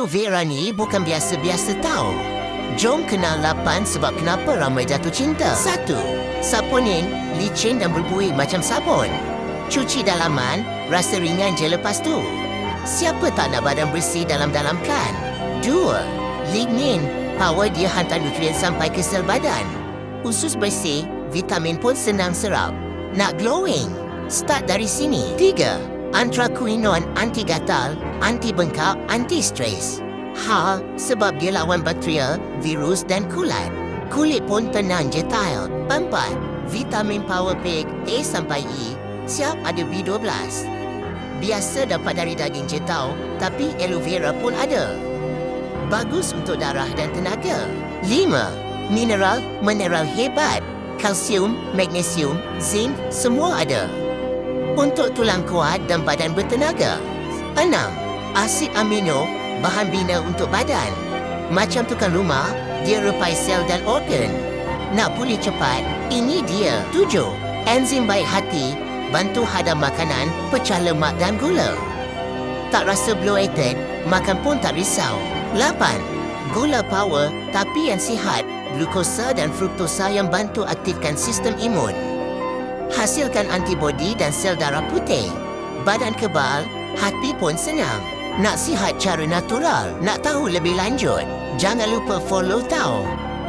aloe vera ni bukan biasa-biasa tau. Jom kenal lapan sebab kenapa ramai jatuh cinta. Satu, saponin, licin dan berbuih macam sabun. Cuci dalaman, rasa ringan je lepas tu. Siapa tak nak badan bersih dalam-dalam kan? Dua, lignin, power dia hantar nutrien sampai ke sel badan. Usus bersih, vitamin pun senang serap. Nak glowing? Start dari sini. Tiga, anthraquinone anti gatal, anti stres. Ha, sebab dia lawan bakteria, virus dan kulat. Kulit pun tenang je tile. Empat, vitamin power pack A sampai E. Siap ada B12. Biasa dapat dari daging je tau, tapi aloe vera pun ada. Bagus untuk darah dan tenaga. Lima, mineral, mineral hebat. Kalsium, magnesium, zinc, semua ada. Untuk tulang kuat dan badan bertenaga. Enam, asid amino, bahan bina untuk badan. Macam tukang rumah, dia repai sel dan organ. Nak pulih cepat, ini dia. Tujuh, enzim baik hati, bantu hadam makanan, pecah lemak dan gula. Tak rasa bloated, makan pun tak risau. Lapan, gula power tapi yang sihat, glukosa dan fruktosa yang bantu aktifkan sistem imun. Hasilkan antibodi dan sel darah putih. Badan kebal, hati pun senang. Nak sihat cara natural, nak tahu lebih lanjut, jangan lupa follow tau.